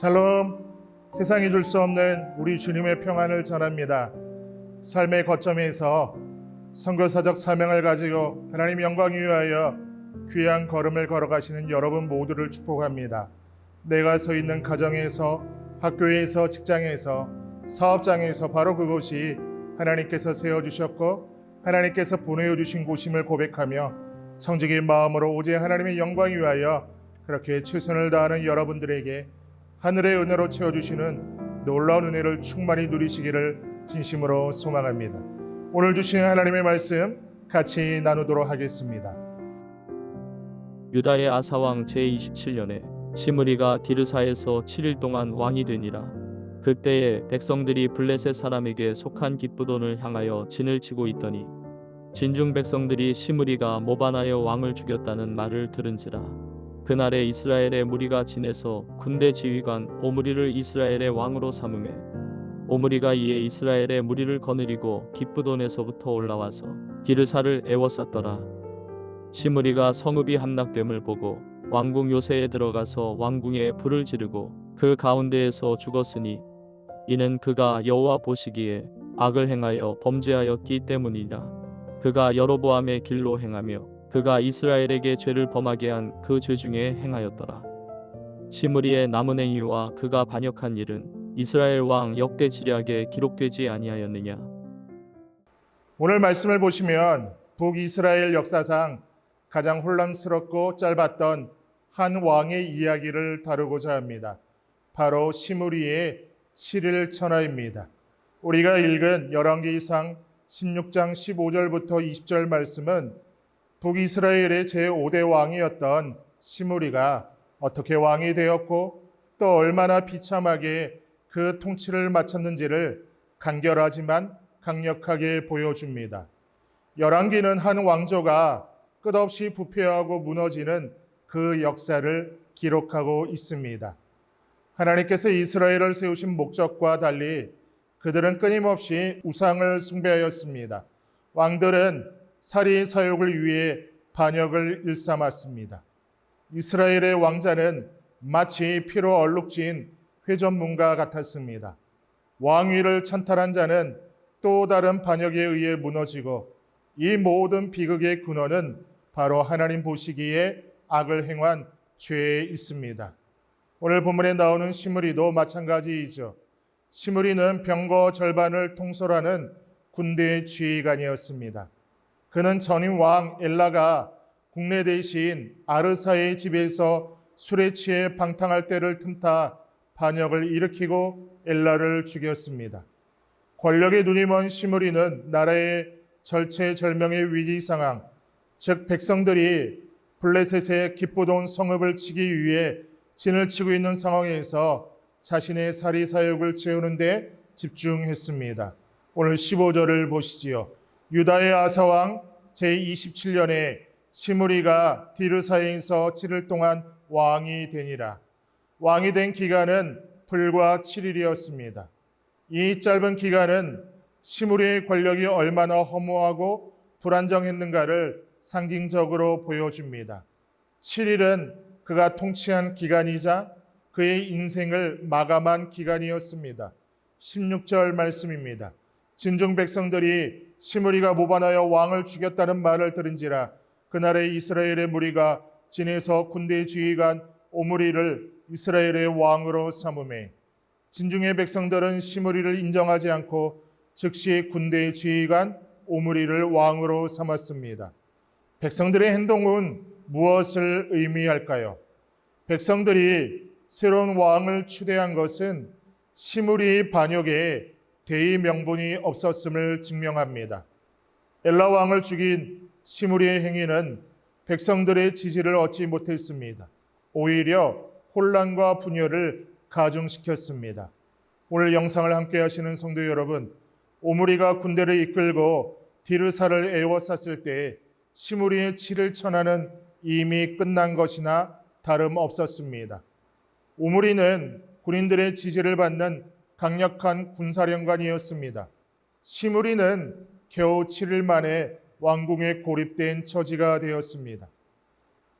샬롬 세상이 줄 수 없는 우리 주님의 평안을 전합니다. 삶의 거점에서 선교사적 사명을 가지고 하나님 영광 위하여 귀한 걸음을 걸어가시는 여러분 모두를 축복합니다. 내가 서 있는 가정에서 학교에서 직장에서 사업장에서 바로 그곳이 하나님께서 세워 주셨고 하나님께서 보내어 주신 곳임을 고백하며 청직인 마음으로 오직 하나님의 영광 위하여 그렇게 최선을 다하는 여러분들에게 하늘의 은혜로 채워주시는 놀라운 은혜를 충만히 누리시기를 진심으로 소망합니다. 오늘 주신 하나님의 말씀 같이 나누도록 하겠습니다. 유다의 아사왕 제27년에 시므리가 디르사에서 7일 동안 왕이 되니라. 그때에 백성들이 블레셋 사람에게 속한 기쁘돈을 향하여 진을 치고 있더니 진중 백성들이 시므리가 모반하여 왕을 죽였다는 말을 들은지라. 그날에 이스라엘의 무리가 진에서 군대 지휘관 오므리를 이스라엘의 왕으로 삼음해 오므리가 이에 이스라엘의 무리를 거느리고 기쁘돈에서부터 올라와서 디르사를 애워쌌더라. 시므리가 성읍이 함락됨을 보고 왕궁 요새에 들어가서 왕궁에 불을 지르고 그 가운데에서 죽었으니 이는 그가 여호와 보시기에 악을 행하여 범죄하였기 때문이라. 그가 여로보암의 길로 행하며 그가 이스라엘에게 죄를 범하게 한 그 죄 중에 행하였더라. 시므리의 남은 행위와 그가 반역한 일은 이스라엘 왕 역대 지략에 기록되지 아니하였느냐. 오늘 말씀을 보시면 북이스라엘 역사상 가장 혼란스럽고 짧았던 한 왕의 이야기를 다루고자 합니다. 바로 시므리의 7일 천하입니다. 우리가 읽은 열왕기상 16장 15절부터 20절 말씀은 북이스라엘의 제5대 왕이었던 시므리가 어떻게 왕이 되었고 또 얼마나 비참하게 그 통치를 마쳤는지를 간결하지만 강력하게 보여줍니다. 열왕기는 한 왕조가 끝없이 부패하고 무너지는 그 역사를 기록하고 있습니다. 하나님께서 이스라엘을 세우신 목적과 달리 그들은 끊임없이 우상을 숭배하였습니다. 왕들은 살이 사욕을 위해 반역을 일삼았습니다. 이스라엘의 왕자는 마치 피로 얼룩진 회전문과 같았습니다. 왕위를 찬탈한 자는 또 다른 반역에 의해 무너지고 이 모든 비극의 근원은 바로 하나님 보시기에 악을 행한 죄에 있습니다. 오늘 본문에 나오는 시므리도 마찬가지이죠. 시므리는 병거 절반을 통솔하는 군대 지휘관이었습니다. 그는 전임 왕 엘라가 국내 대신 아르사의 집에서 술에 취해 방탕할 때를 틈타 반역을 일으키고 엘라를 죽였습니다. 권력의 눈이 먼 시므리는 나라의 절체절명의 위기 상황, 즉 백성들이 블레셋의 기쁘돈 성읍을 치기 위해 진을 치고 있는 상황에서 자신의 사리 사욕을 채우는데 집중했습니다. 오늘 15절을 보시지요. 유다의 아사왕 제27년에 시므리가 디르사에서 7일 동안 왕이 되니라. 왕이 된 기간은 불과 7일이었습니다. 이 짧은 기간은 시므리의 권력이 얼마나 허무하고 불안정했는가를 상징적으로 보여줍니다. 7일은 그가 통치한 기간이자 그의 인생을 마감한 기간이었습니다. 16절 말씀입니다. 진중 백성들이 시므리가 모반하여 왕을 죽였다는 말을 들은지라 그날의 이스라엘의 무리가 진에서 군대 지휘관 오므리를 이스라엘의 왕으로 삼음해 진중의 백성들은 시므리를 인정하지 않고 즉시 군대 지휘관 오므리를 왕으로 삼았습니다. 백성들의 행동은 무엇을 의미할까요? 백성들이 새로운 왕을 추대한 것은 시므리의 반역에 대의 명분이 없었음을 증명합니다. 엘라 왕을 죽인 시므리의 행위는 백성들의 지지를 얻지 못했습니다. 오히려 혼란과 분열을 가중시켰습니다. 오늘 영상을 함께 하시는 성도 여러분, 오므리가 군대를 이끌고 디르사를 에워쌌을 때 시므리의 치를 천하는 이미 끝난 것이나 다름없었습니다. 오므리는 군인들의 지지를 받는 강력한 군사령관이었습니다. 시므리는 겨우 7일 만에 왕궁에 고립된 처지가 되었습니다.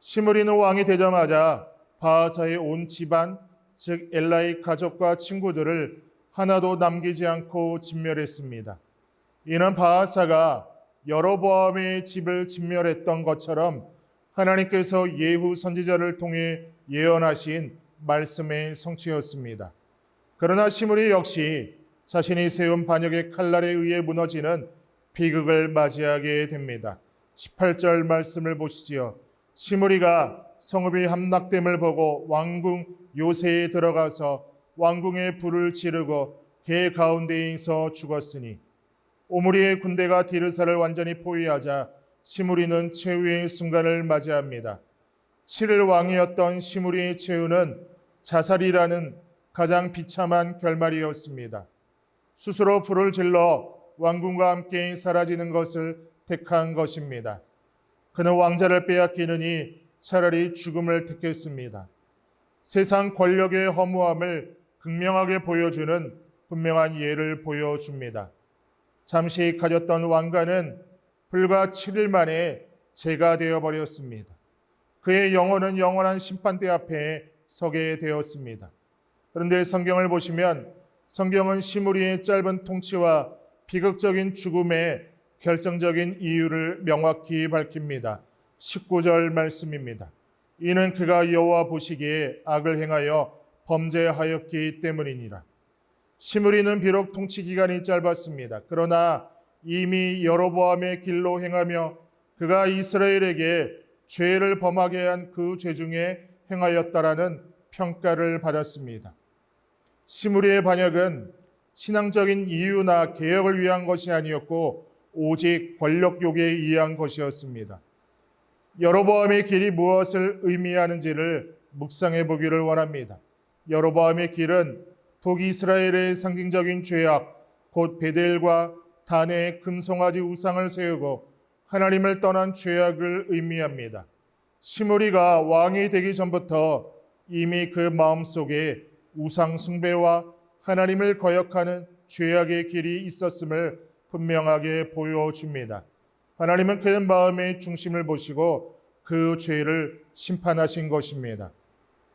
시므리는 왕이 되자마자 바하사의 온 집안, 즉 엘라의 가족과 친구들을 하나도 남기지 않고 진멸했습니다. 이는 바하사가 여로보암의 집을 진멸했던 것처럼 하나님께서 예후 선지자를 통해 예언하신 말씀의 성취였습니다. 그러나 시므리 역시 자신이 세운 반역의 칼날에 의해 무너지는 비극을 맞이하게 됩니다. 18절 말씀을 보시지요. 시므리가 성읍이 함락됨을 보고 왕궁 요새에 들어가서 왕궁에 불을 지르고 개 가운데에서 죽었으니 오므리의 군대가 디르사를 완전히 포위하자 시므리는 최후의 순간을 맞이합니다. 7일 왕이었던 시므리의 최후는 자살이라는 가장 비참한 결말이었습니다. 스스로 불을 질러 왕궁과 함께 사라지는 것을 택한 것입니다. 그는 왕자를 빼앗기느니 차라리 죽음을 택했습니다. 세상 권력의 허무함을 극명하게 보여주는 분명한 예를 보여줍니다. 잠시 가졌던 왕가는 불과 7일 만에 재가 되어 버렸습니다. 그의 영혼은 영원한 심판대 앞에 서게 되었습니다. 그런데 성경을 보시면 성경은 시므리의 짧은 통치와 비극적인 죽음의 결정적인 이유를 명확히 밝힙니다. 19절 말씀입니다. 이는 그가 여호와 보시기에 악을 행하여 범죄하였기 때문이니라. 시므리는 비록 통치 기간이 짧았습니다. 그러나 이미 여로보암의 길로 행하며 그가 이스라엘에게 죄를 범하게 한 그 죄 중에 행하였다라는 평가를 받았습니다. 시므리의 반역은 신앙적인 이유나 개혁을 위한 것이 아니었고 오직 권력욕에 의한 것이었습니다. 여로보암의 길이 무엇을 의미하는지를 묵상해 보기를 원합니다. 여로보암의 길은 북이스라엘의 상징적인 죄악, 곧 베델과 단의 금송아지 우상을 세우고 하나님을 떠난 죄악을 의미합니다. 시므리가 왕이 되기 전부터 이미 그 마음속에 우상 숭배와 하나님을 거역하는 죄악의 길이 있었음을 분명하게 보여줍니다. 하나님은 그의 마음의 중심을 보시고 그 죄를 심판하신 것입니다.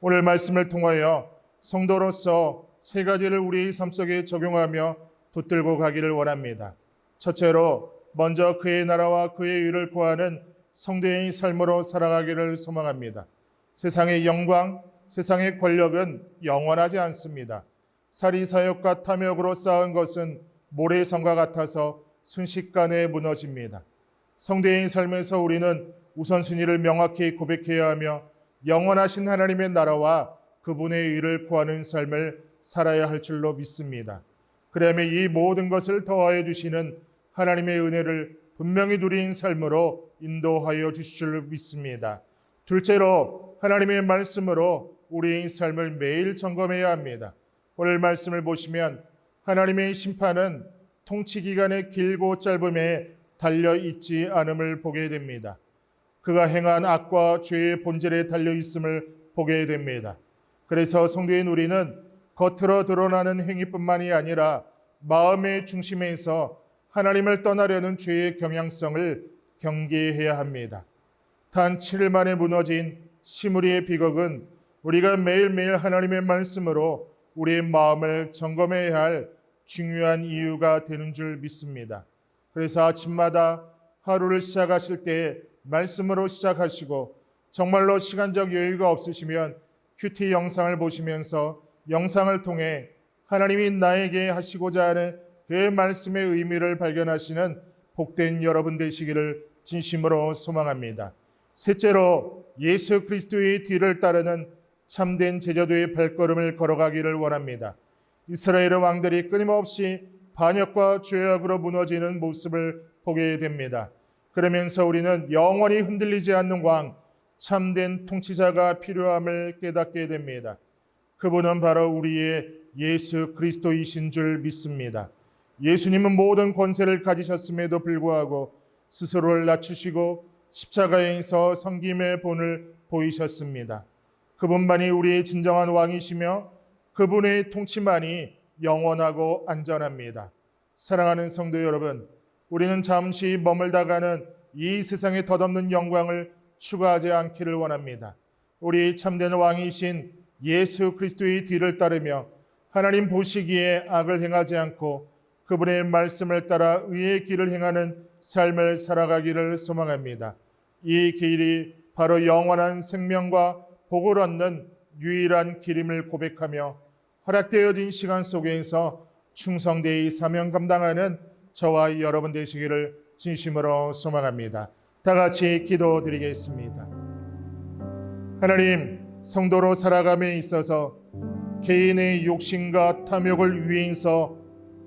오늘 말씀을 통하여 성도로서 세 가지를 우리 삶 속에 적용하며 붙들고 가기를 원합니다. 첫째로 먼저 그의 나라와 그의 의를 구하는 성도의 삶으로 살아가기를 소망합니다. 세상의 영광, 세상의 권력은 영원하지 않습니다. 사리사욕과 탐욕으로 쌓은 것은 모래성과 같아서 순식간에 무너집니다. 성도의 삶에서 우리는 우선순위를 명확히 고백해야 하며 영원하신 하나님의 나라와 그분의 의를 구하는 삶을 살아야 할 줄로 믿습니다. 그러면 이 모든 것을 더하여 주시는 하나님의 은혜를 분명히 누린 삶으로 인도하여 주실 줄 믿습니다. 둘째로 하나님의 말씀으로 우리의 삶을 매일 점검해야 합니다. 오늘 말씀을 보시면 하나님의 심판은 통치 기간의 길고 짧음에 달려 있지 않음을 보게 됩니다. 그가 행한 악과 죄의 본질에 달려 있음을 보게 됩니다. 그래서 성도인 우리는 겉으로 드러나는 행위뿐만이 아니라 마음의 중심에서 하나님을 떠나려는 죄의 경향성을 경계해야 합니다. 단 7일 만에 무너진 시므리의 비극은 우리가 매일매일 하나님의 말씀으로 우리의 마음을 점검해야 할 중요한 이유가 되는 줄 믿습니다. 그래서 아침마다 하루를 시작하실 때 말씀으로 시작하시고 정말로 시간적 여유가 없으시면 큐티 영상을 보시면서 영상을 통해 하나님이 나에게 하시고자 하는 그 말씀의 의미를 발견하시는 복된 여러분 되시기를 진심으로 소망합니다. 셋째로 예수 그리스도의 뒤를 따르는 참된 제자도의 발걸음을 걸어가기를 원합니다. 이스라엘의 왕들이 끊임없이 반역과 죄악으로 무너지는 모습을 보게 됩니다. 그러면서 우리는 영원히 흔들리지 않는 왕, 참된 통치자가 필요함을 깨닫게 됩니다. 그분은 바로 우리의 예수 그리스도이신 줄 믿습니다. 예수님은 모든 권세를 가지셨음에도 불구하고 스스로를 낮추시고 십자가에서 성김의 본을 보이셨습니다. 그분만이 우리의 진정한 왕이시며 그분의 통치만이 영원하고 안전합니다. 사랑하는 성도 여러분, 우리는 잠시 머물다가는 이 세상에 덧없는 영광을 추구하지 않기를 원합니다. 우리 참된 왕이신 예수 그리스도의 뒤를 따르며 하나님 보시기에 악을 행하지 않고 그분의 말씀을 따라 의의 길을 행하는 삶을 살아가기를 소망합니다. 이 길이 바로 영원한 생명과 복을 얻는 유일한 길임을 고백하며 허락되어진 시간 속에서 충성되이 사명 감당하는 저와 여러분 되시기를 진심으로 소망합니다. 다 같이 기도드리겠습니다. 하나님, 성도로 살아감에 있어서 개인의 욕심과 탐욕을 위해서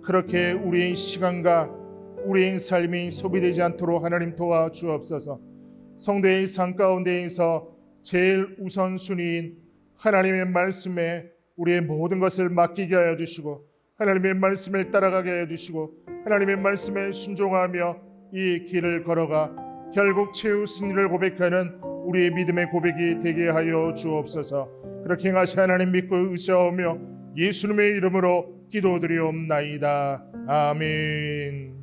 그렇게 우리의 시간과 우리의 삶이 소비되지 않도록 하나님 도와 주옵소서. 성도의 삶 가운데에서 제일 우선순위인 하나님의 말씀에 우리의 모든 것을 맡기게 하여 주시고 하나님의 말씀을 따라가게 하여 주시고 하나님의 말씀에 순종하며 이 길을 걸어가 결국 최후 승리를 고백하는 우리의 믿음의 고백이 되게 하여 주옵소서. 그렇게 행하시 하나님 믿고 의지하며 예수님의 이름으로 기도드리옵나이다. 아멘.